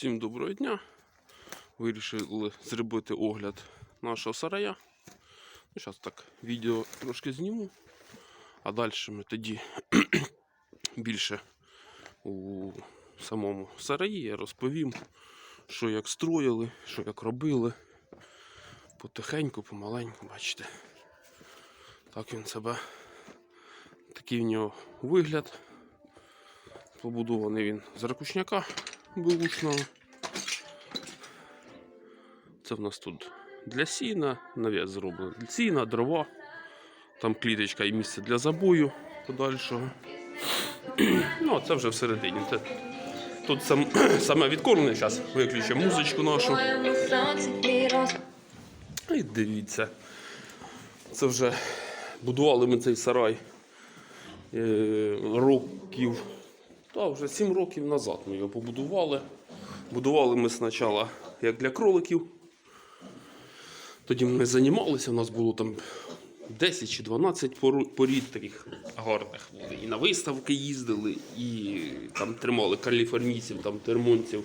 Всім доброго дня. Вирішили зробити огляд нашого сарая. Ну, Зараз так відео трошки зніму, а далі ми тоді більше у самому сараї я розповім, що як строїли, що як робили. Потихеньку, помаленьку, бачите. Так він себе. Такий в нього вигляд. Побудований він з ракушняка бушного. Це в нас тут для сіна, навіс зроблено. Для сіна, дрова. Там кліточка і місце для забою подальшого. ну, а це вже всередині. Тут сам, саме відкормлене. Зараз виключимо музичку нашу. І дивіться. Це вже будували ми цей сарай е, років. Та вже 7 років назад ми його побудували. Будували ми спочатку як для кроликів. Тоді ми займалися, у нас було там 10 чи 12 пору- порід таких гарних. І на виставки їздили, і там тримали каліфорнійців, там термонців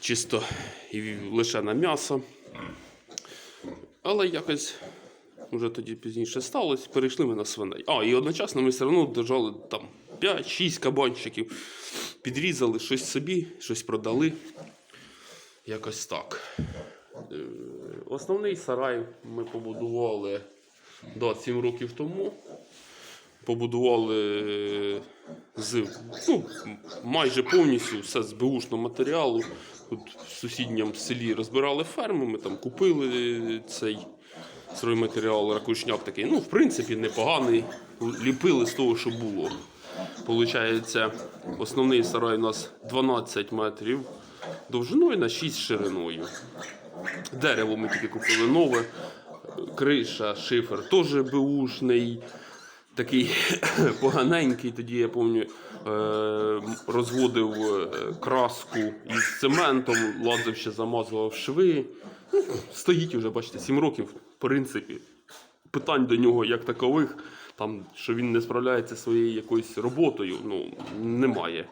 чисто і лише на м'ясо. Але якось вже тоді пізніше сталося, перейшли ми на свиней. А, і одночасно ми все одно держали там 5-6 кабанчиків, підрізали щось собі, щось продали. Якось так. Е, Основний сарай ми побудували да, 7 років тому. Побудували е, з ну, майже повністю все з беушного матеріалу. Тут в сусідньому селі розбирали ферми, ми там купили цей стройматеріал, ракушняк такий. Ну, в принципі, непоганий. Ліпили з того, що було. Получається, основний сарай у нас 12 метрів довжиною на 6 шириною. Дерево ми тільки купили нове. Криша, шифер теж беушний. Такий поганенький, тоді я пам'ятаю, е, розводив е, краску із цементом, лазив ще замазував шви. Ну, Стоїть уже, бачите, 7 років, в принципі. Питань до нього як такових, там, що він не справляється своєю якоюсь роботою, ну, немає.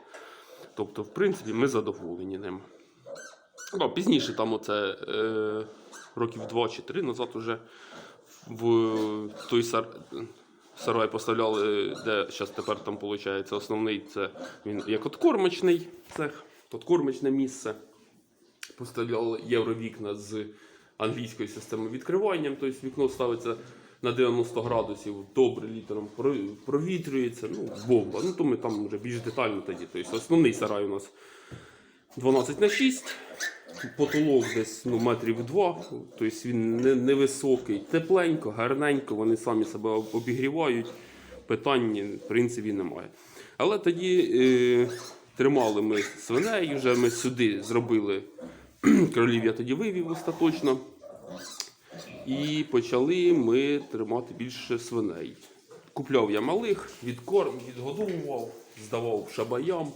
Тобто, в принципі, ми задоволені ним. Ну, пізніше, там оце е, років 2 чи 3 назад уже в той сар... сарай поставляли, де зараз тепер там виходить основний це він як откормочний цех, откормочне місце. Поставляли євровікна з англійською системою відкривання, тобто вікно ставиться на 90 градусів, добре літером про- провітрюється, ну, бомба. Ну, то ми там вже більш детально тоді. Тобто основний сарай у нас 12 на 6, потолок десь ну, метрів 2, тобто він невисокий, тепленько, гарненько, вони самі себе обігрівають, питань в принципі немає. Але тоді е, тримали ми свиней, вже ми сюди зробили кролів, я тоді вивів остаточно. І почали ми тримати більше свиней. Купляв я малих, відкорм, відгодовував, здавав шабаям.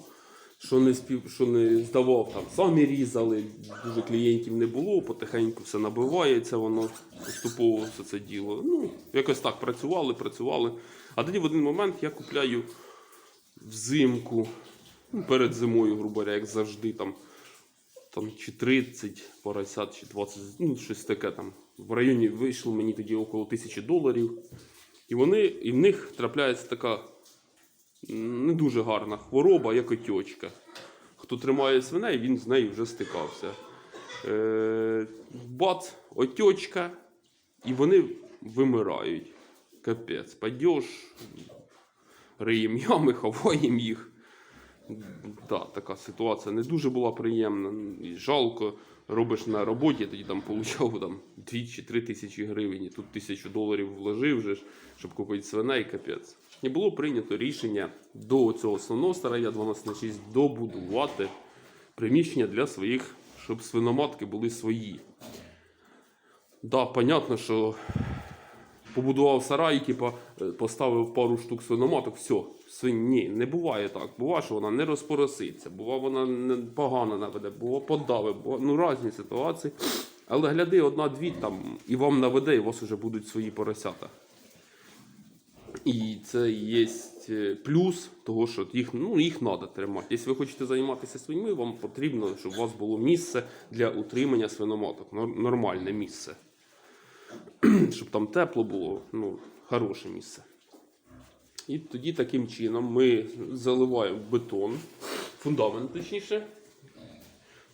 Що не спів, що не здавав, там самі різали, дуже клієнтів не було, потихеньку все набивається, воно поступово все це діло. Ну, якось так працювали, працювали. А тоді в один момент я купляю взимку, ну, перед зимою, грубо говоря, як завжди, там, там чи 30 поросят, чи 20, ну щось таке там. В районі вийшло мені тоді около тисячі доларів. І вони, і в них трапляється така не дуже гарна хвороба, як отьочка. Хто тримає свиней, він з нею вже стикався. Е, бац, отьочка, і вони вимирають. Капець, падеш, риєм ями, ховаємо їх. Да, така ситуація не дуже була приємна. І жалко. Робиш на роботі, тоді там получав там 2 чи 3 тисячі гривень, і тут тисячу доларів вложив, вже, щоб купити свина і капець. І було прийнято рішення до цього основного старая 12 на 6 добудувати приміщення для своїх, щоб свиноматки були свої. Да, понятно, що побудував сарай, типа, е, поставив пару штук свиноматок, все, свинь, ні, не буває так. Буває, що вона не розпороситься, бува вона погано наведе, бува подавить, бува, ну різні ситуації. Але гляди, одна-дві там і вам наведе, і у вас вже будуть свої поросята. І це є е, плюс того, що їх, ну, їх треба тримати. Якщо ви хочете займатися свиньми, вам потрібно, щоб у вас було місце для утримання свиноматок. Нормальне місце. щоб там тепло було, ну, хороше місце. І тоді таким чином ми заливаємо бетон, фундамент точніше.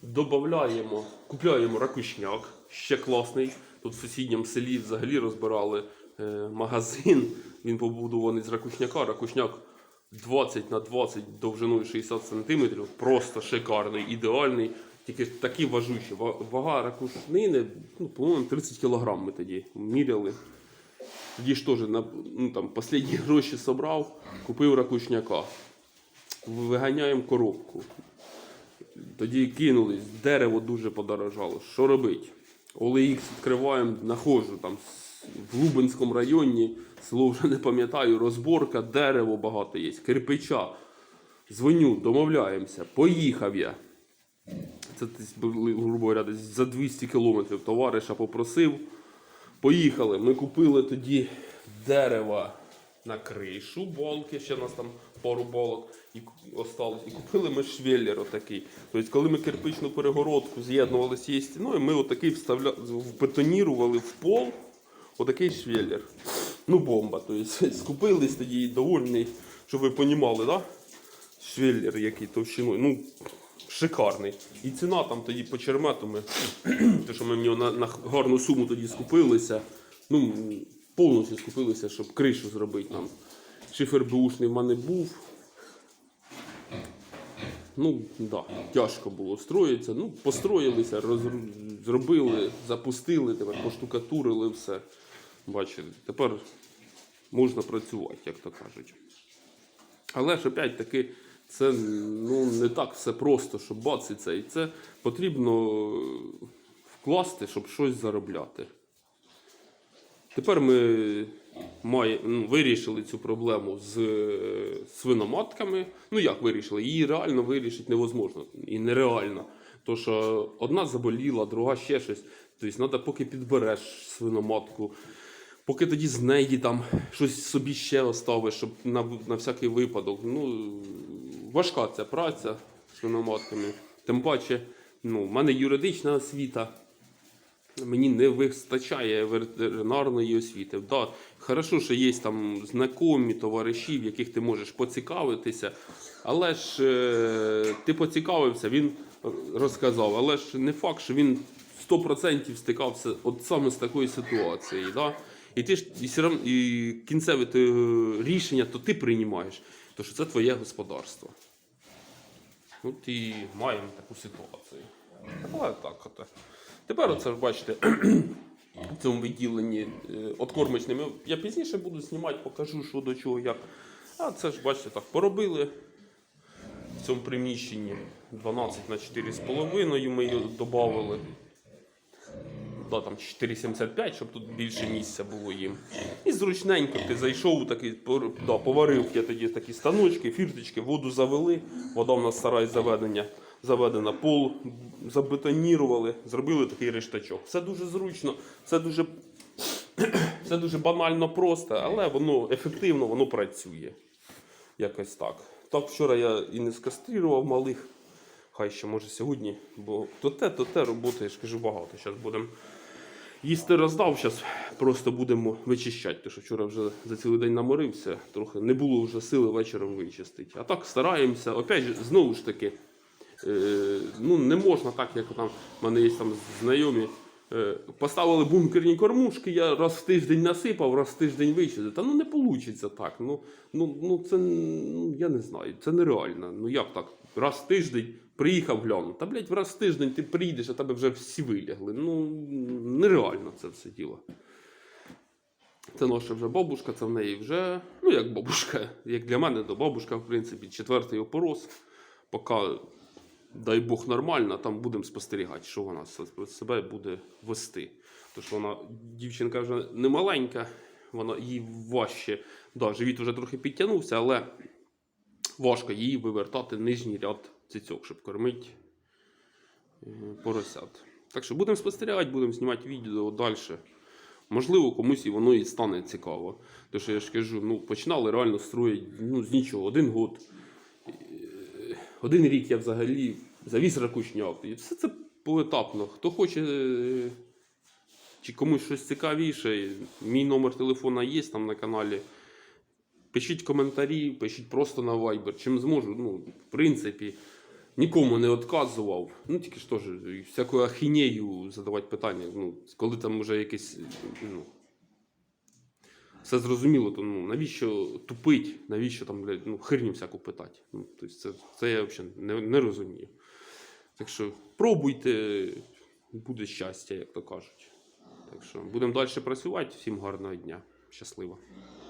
Додаємо, купляємо ракушняк, ще класний. Тут в сусідньому селі взагалі розбирали е, магазин. Він побудований з ракушняка. Ракушняк 20 на 20 довжиною 60 см. Просто шикарний, ідеальний. Тільки такі важучі. Вага ракушнини, ну, по-моєму, 30 кг ми тоді міряли. Тоді ж теж на ну, там, останні гроші зібрав, купив ракушняка. Виганяємо коробку. Тоді кинулись, дерево дуже подорожало. Що робить? OLX відкриваємо, знаходжу там в Лубенському районі, село вже не пам'ятаю, розборка, дерево багато є, кирпича. Дзвоню, домовляємося, поїхав я. Це грубо говоря, десь за 200 кілометрів товариша попросив. Поїхали. Ми купили тоді дерева на кришу, балки, ще у нас там пару балок і осталось. І купили ми швеллер отакий. Тобто, коли ми кирпичну перегородку з'єднували з цією стіною, ми отакий вставля... вбетонірували в пол отакий швеллер. Ну, бомба. Тобто, скупились тоді довольний, щоб ви понімали, да? Швеллер який товщиною. Ну, шикарний. І ціна там тоді по чермету ми, те, що ми в нього на, на гарну суму тоді скупилися. Ну, повністю скупилися, щоб кришу зробити нам. Шифер бушний в мене був. Ну, да, тяжко було строїтися. Ну, построїлися, розр- зробили, запустили, тепер поштукатурили все. Бачите, тепер можна працювати, як то кажуть. Але ж опять таки, це ну, не так все просто, щоб бациться. І це потрібно е, вкласти, щоб щось заробляти. Тепер ми має, ну, вирішили цю проблему з е, свиноматками. Ну як вирішили? Її реально вирішити невозможно і нереально. То що одна заболіла, друга ще щось. Тобто треба, поки підбереш свиноматку, поки тоді з неї там щось собі ще оставиш, щоб на, на всякий випадок. Ну, важка ця праця з свиноматками. Тим паче, ну, в мене юридична освіта. Мені не вистачає ветеринарної освіти. Да, хорошо, що є там знайомі товариші, в яких ти можеш поцікавитися. Але ж е, ти поцікавився, він розказав. Але ж не факт, що він 100% стикався от саме з такою ситуацією. Да? І ти ж і, все і кінцеве ти, е, рішення то ти приймаєш, тому що це твоє господарство. От і маємо таку ситуацію. Але так от. Тепер оце бачите, в цьому відділенні е, откормочними. Я пізніше буду знімати, покажу, що до чого, як. А це ж, бачите, так поробили. В цьому приміщенні 12 на 4,5 ми її додали. Да, там 4,75, щоб тут більше місця було їм. І зручненько ти зайшов, такий, да, поварив я тоді такі станочки, фірточки, воду завели, вода в нас стара із заведення, заведена, пол забетонірували, зробили такий рештачок. Все дуже зручно, все дуже, все дуже банально просто, але воно ефективно, воно працює. Якось так. Так вчора я і не скастрував малих. Хай ще може сьогодні, бо то те, то те роботи, я ж кажу, багато. Зараз будемо їсти роздав, зараз просто будемо вичищати. Тому що вчора вже за цілий день наморився, трохи не було вже сили вечором вичистити. А так стараємося. Опять же, знову ж таки, е, ну не можна так, як там в мене є там знайомі. е, Поставили бункерні кормушки, я раз в тиждень насипав, раз в тиждень вичистив. Та ну не вийде так. Ну, ну, ну це ну, я не знаю, це нереально. Ну як так? Раз в тиждень приїхав гляну. Та блядь, раз в тиждень ти приїдеш, а тебе вже всі вилягли. Ну нереально це все діло. Це наша вже бабушка, це в неї вже, ну як бабушка, як для мене, то бабушка, в принципі, четвертий опорос. Поки, дай Бог, нормально, там будемо спостерігати, що вона себе буде вести. Тому що вона, дівчинка вже не маленька, вона їй важче. Да, живіт вже трохи підтягнувся, але важко їй вивертати нижній ряд цицьок, щоб кормити е, поросят. Так що будемо спостерігати, будемо знімати відео далі. Можливо, комусь і воно і стане цікаво. Тому що я ж кажу, ну, починали реально строїти ну, з нічого, один год. Е, Один рік я взагалі завіз ракушняк. І все це поетапно. Хто хоче, е, чи комусь щось цікавіше, мій номер телефона є там на каналі. Пишіть коментарі, пишіть просто на Viber. Чим зможу. Ну, в принципі, нікому не відказував. Ну, тільки ж теж всяку ахінею задавати питання. Ну, коли там вже якесь. Ну, все зрозуміло, то ну, навіщо тупить, навіщо там, блядь, ну, херню всяку питати. Ну, тобто це, це я взагалі не, не розумію. Так що пробуйте, буде щастя, як то кажуть. Так що будемо далі працювати. Всім гарного дня. Щасливо.